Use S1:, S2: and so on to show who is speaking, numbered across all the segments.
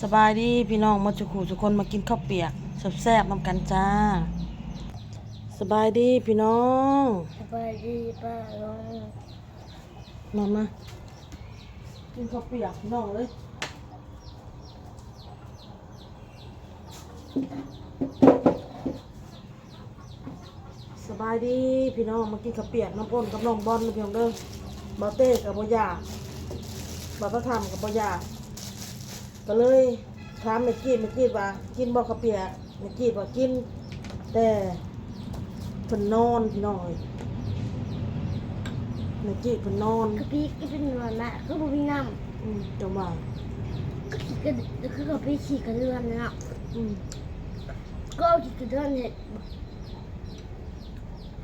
S1: สบายดีพี่น้องมาจุกหูทุกคนมากินข้าวเปียกแซ่บๆนำกันจ้า สบายดีพี่น้อง
S2: สบายดีป้าลุง
S1: มามากินข้าวเปียกพี่น้องเลยสบายดีพี่น้องมากินข้าวเปียกน้ำอ้นกับน้องบอลพี่น้องเด้อบาเต้กับบ่ยาบาพระธรรมกับบ่ยา ก็เลยถามแม่กี้แม่กี้ว่า กินบ่ข้าวเปียกแม่กี้ว่ากิน แต่เพิ่นนอนพี่น้องเอ้ยแม่กี้เพิ่นนอน
S2: คือพี่ก็เป็นนวลนะคือบุญน้
S1: อืมจังหวะำ
S2: ก็ขี่กระคือกับพี่ขี่กระเรือนนะ
S1: อืม
S2: ก็เอาขี่กระเรือนเห็ด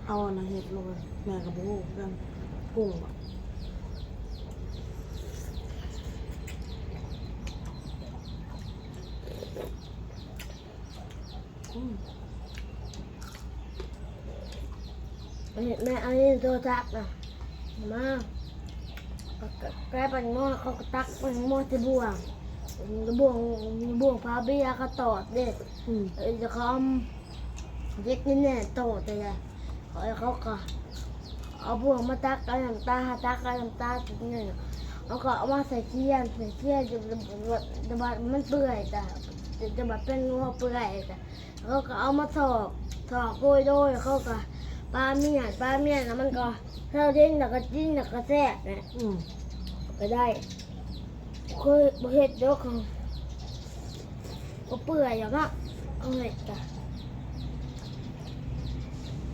S1: เอาอันนะเห็ดลงไปแม่กับโบกันกุ้งอะอืม
S2: เห็ด แม่เอาเล่นโทรศัพท์นะมาแกปันหม้อเขาก็ตักปันหม้อที่บวงบวงบวงพาเบียก็ตอดเด็ด
S1: อืม
S2: เออจะเขาเย็ดนี่แน่โตแต่ละเขาเขาก็เอาบวงมาตักกันน้ำตาตักกันน้ำตาจุดนี่เอาก็เอามาใส่เทียนใส่เทียนจะจะมันเปื่อย แต่จะบัดเป็นงัวเปื่อยแต่เขาก็เอามาถอกถอกโกยโดยเขาก็ปลาเมียนปลาเมียนแล้วมันก็เท่าเด่นแล้วก็จิ้นแล้วก็แซ่บเนี่ย
S1: อืม
S2: ก็ได้เคยบ่เฮ็ดเดี๋ยวเขาก็เปื่อยอย่างเนาะเอาเฮ็ดจ้ะ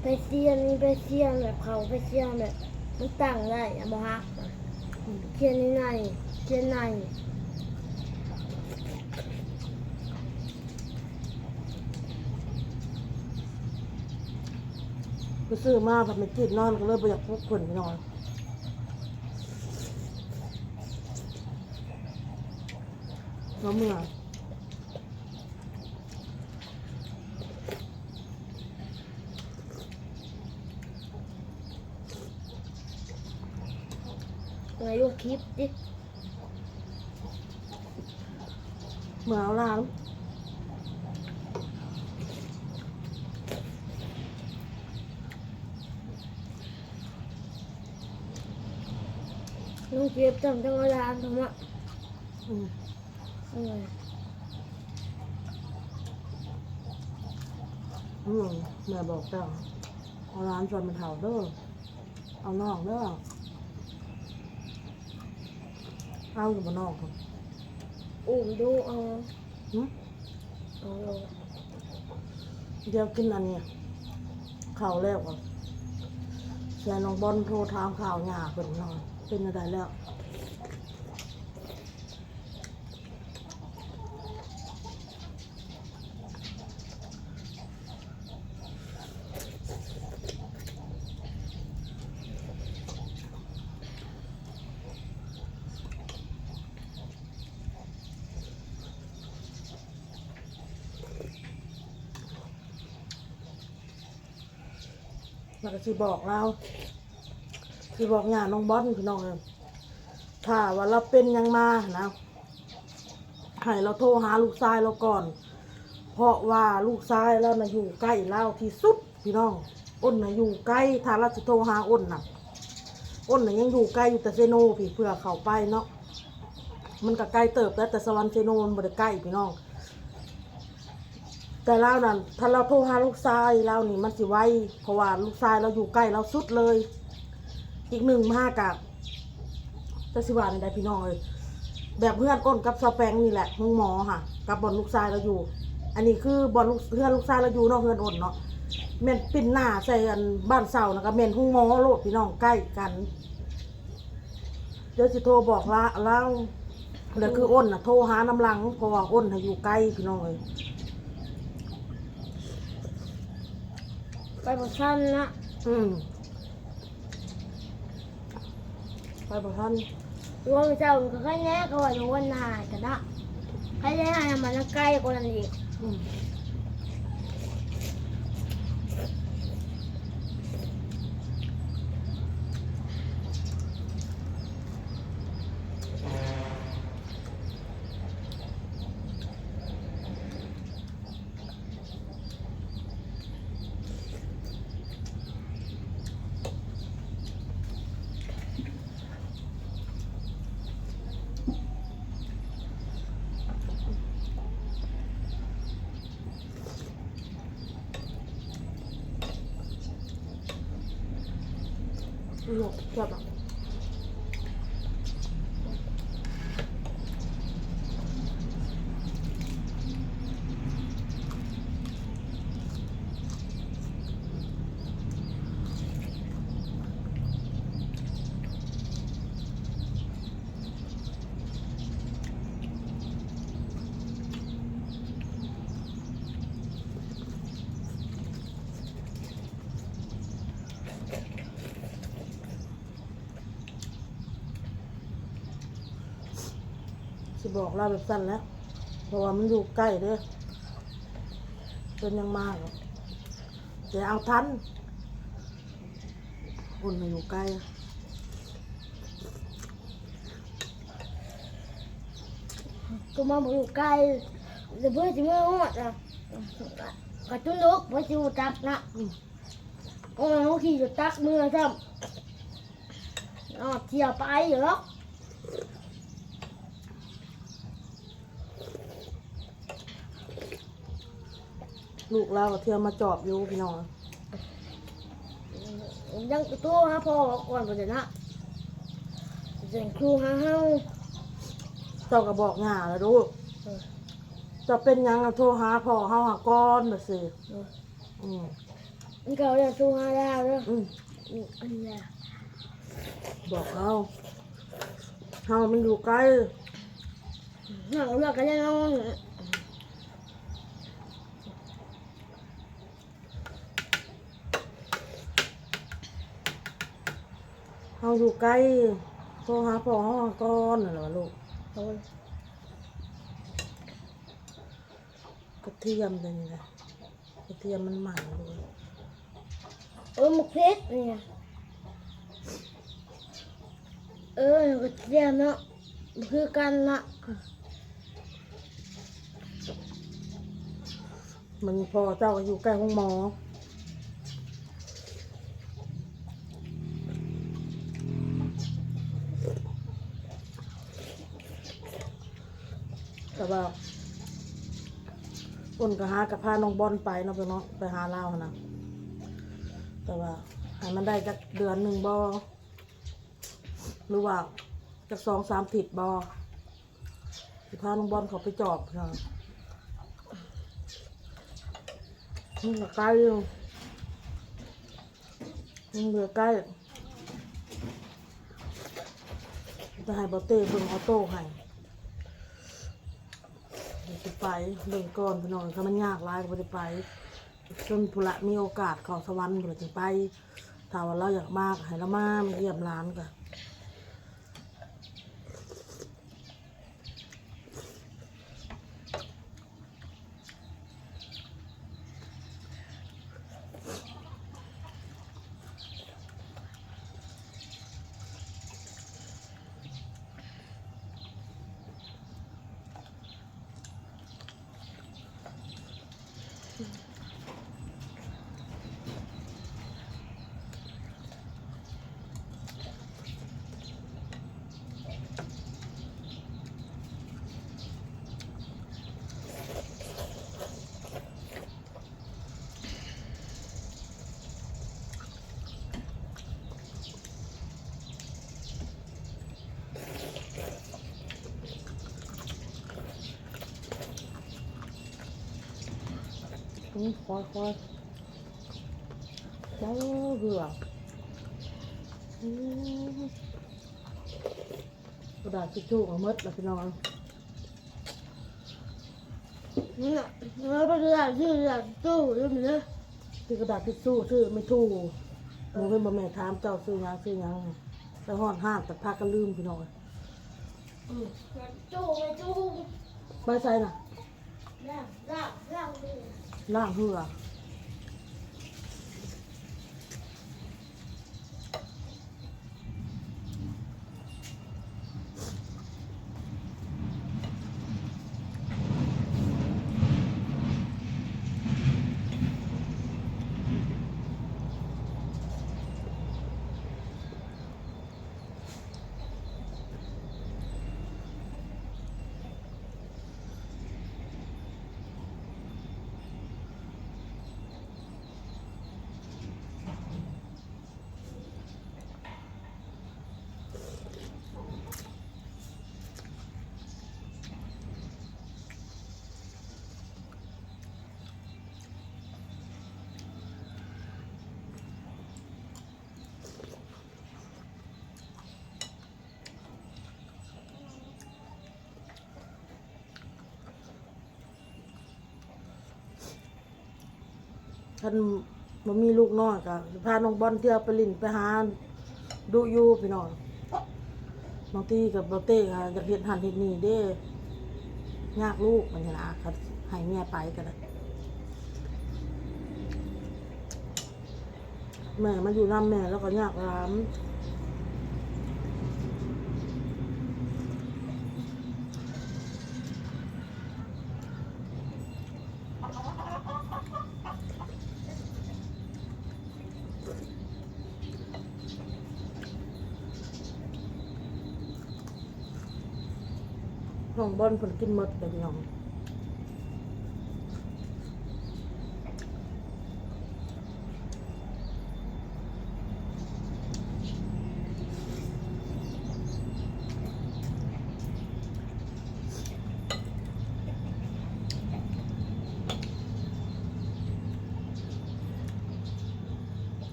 S2: ไปเสียนไปเสียนแบบเขาไปเสียนแบบมันตั้งได้อะบ่ฮักอะเขียนในในเขียนใน
S1: ไปซื้อมาผัดไม่กินนอนก็เลยไปอยากพุกผลไปนอนแล้วเมื่อย
S2: ในรูปคลิปดิ
S1: เมื่อยเอาล้าง
S2: น้องเก็บจังจังเวลาทำอะ
S1: อืม
S2: เออ
S1: อืมแม่บอกเจ้าเอาร้านชวนมันเถาเด้อเอานอกเด้อเอาอยู่บนนอกครับ
S2: อุ้มดูเอา
S1: หึ
S2: เอาลง
S1: เดี๋ยวกินอันเนี้ยข่าวแล้วอะแชร์น้องบอลโทรถามข่าวหยาเป็นนอน เป็นอะไรแล้วแล้วก็สิบอกเรา สิบอกงานน้องบอลพี่น้องเลยถ้าว่าเราเป็นยังมานะให้เราโทรหาลูกชายเราก่อน เพราะว่าลูกชายเรานะอยู่ใกล้เราที่สุดพี่น้องอ้นนะอยู่ใกล้ถ้าเราจะโทรหาอ้นนะอ้นนะยังอยู่ใกล้อยู่แต่เซโนพี่เพื่อเข้าไปเนาะมันก็ใกล้เติบแล้วแต่สวรรค์เซโนมันบ่ได้ใกล้พี่น้อง แต่เรานั่นถ้าเราโทรหาลูกชายเรานี่มันสิไวเพราะว่าลูกชายเราอยู่ใกล้เราสุดเลย อีกหนึ่งมากกับจะสิว่าในใดพี่น้องเลยแบบเพื่อนก้นกับสแปงนี่แหละห้องหมอค่ะ กับบอลลูกชายเราอยู่ อันนี้คือบอลลูกเพื่อนลูกชายเราอยู่เนาะเพื่อนอ่นเนาะเมนปิ่นหน้าใส่อันบ้านเสานะครับเมนห้องหมอโลดพี่น้องใกล้กัน เดี๋ยวสิโทรบอกละเล่าเดี๋ยวคืออ้นน่ะโทรหาน้ำหลังเพราะว่าอ้นน่ะอยู่ใกล้พี่น้องเลย
S2: ไปบอกสั้นนะ
S1: อืม ไปบอกท่าน
S2: รวมเจ้าก็แค่แน่ก็ว่าอยู่วันหากันนะแค่แน่มันใกล้กว่านั้นอีก
S1: อืม หลบแบอกเราแบบสั้นแล้วเพราะว่ามันอยู่ใกล้เด้อเป็นยังมากแต่เอาทันคนมาอยู่ใกล้
S2: ก็มาอยู่ใกล้เดี๋ยวเพื่อนจะไม่รู้อะกระตุ้นลูกเพื่อนจะจับนะ
S1: อืม
S2: โอ้ยเขาขี่จะตักมือซ้ำอ๋อเที่ยวไปเหรอ
S1: ลูกเราก็เที่ยวมาจอบอยู่พี่น้อง
S2: ยังกระตู้ฮะพ่อก่อนไปเลยนะเสียงครูฮะเฮา
S1: เจ้าก็บอกง่าแล้วลูกเจะเป็นหยังอะโทรหาพ่อเฮาหาก้อนแบบสิอืม
S2: นี่เขาเรียกครูฮาดาวเด้อ
S1: อืม
S2: อืมอันนี้แหละ
S1: บอกเราเฮามันอยู่ใกล้
S2: หนังเลือกกันยังน้อง
S1: เฮาอยู่ใกล้โทรหาพ่อเฮาหาก้อนน่ะเหรอลูก
S2: โอ้ย
S1: กระเทียมเป็นไงกระเทียมมันใหม่เลย
S2: เออหมกเพชรเนี่ยเออก็เรียนเนาะมันคือกันละ
S1: มันพอเจ้าก็อยู่ใกล้ห้องหมอ แต่ว่าคนก็หากับพาน้องบอลไปเนาะไปเนาะไปหาเล่าวหั้นนะแต่ว่าให้มันได้จากเดือนหนึ่งบอหรือว่าจากสองสามถิดบอสิพาน้องบอลเขาไปจอบเนะนี่ก็ใกล้อยู่นี่เหลือใกล้จะให้บอเต้เบิ่งออโต้ให้เดี๋ย จะไปเบิ่งก่อนพี่น้องถ้ามันยากหลายก็บ่ได้ไปจนพุละมีโอกาสเของสวรรค์ผู้ละจะไปถ้าว่าเราอยากมากให้เรามามาเยี่ยมร้านกั นอืมคอยคอยเจ้าเหืออืมกระดาษทิชชู่เอามดแล้วพี่นอง
S2: เนี่ยแล้วก็เรียกชื่อเรียกตู้เรื่องนี้
S1: ที่กระดาษทิชชู่ชื่อไม่ถูกหนูเป็นบ่แม่ถามเจ้าซื้อหยังซื้อหยังแต่ฮอดห้ามแต่พากันลืมพี่น้อง
S2: ตู้ไปตู้
S1: ไปใส่น่ะ
S2: ร่างร่างร่าง
S1: ล่างเหือ คันบ่มีลูกน้อยก็พาน้องบอลเที่ยวไปลินไปหาดูอยู่พี่น้องบางทีกับบเต้ก็อยากเฮ็ดหันเฮ็ดนี่เด้ยากลูกมันนะคันให้เมียไปก็ได้แม่มาอยู่นำแม่แล้วก็ยากหลาม ของบอลกินหมดเลยพี่น้อง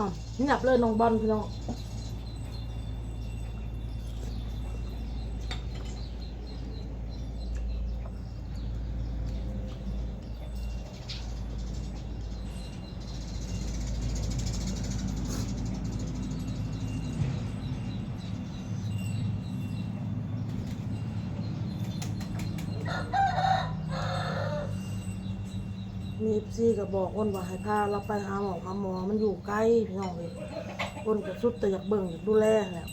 S1: อะเงียบเลยน้องบอลพี่น้องมี ซีก็บอกคนว่าให้พาเราไปหาหมอหาหมอมันอยู่ใกล้พี่น้องเลยคนก็สุดแต่อยากเบิ่งอยากดูแลแหล้ว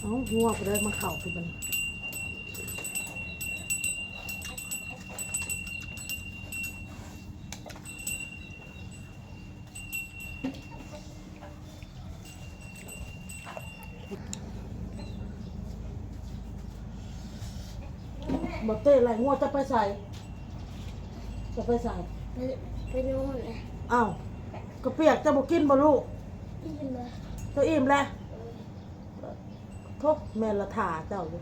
S1: เอ้าหัวก็ได้มาเข่าคือมันบอเต้ไรงัวจะไปใส่ จะไปใส่
S2: ไปไปนู่นเลย
S1: อ้าวกระเปียกจะบอกกินบ่ลูก
S2: นี่เลย
S1: เจ้าอิ่มแล้วทุกแมลถาเจ้าอยู่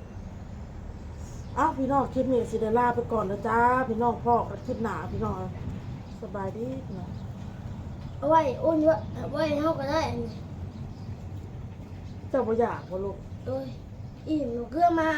S1: อ้าวพี่น้องคลิปนี้สิได้ลาไปก่อนนะจ้าพี่น้องพ่อกันคลิปหนาพี่น้องสบายดีพี่น้อง
S2: เอาไว้อุ่นไว้เอาไว้เฮาก็ได้อันนี้
S1: เจ้าบ่อยากบ่ลูก
S2: โอ้ยอิ่มหนูเกลือมา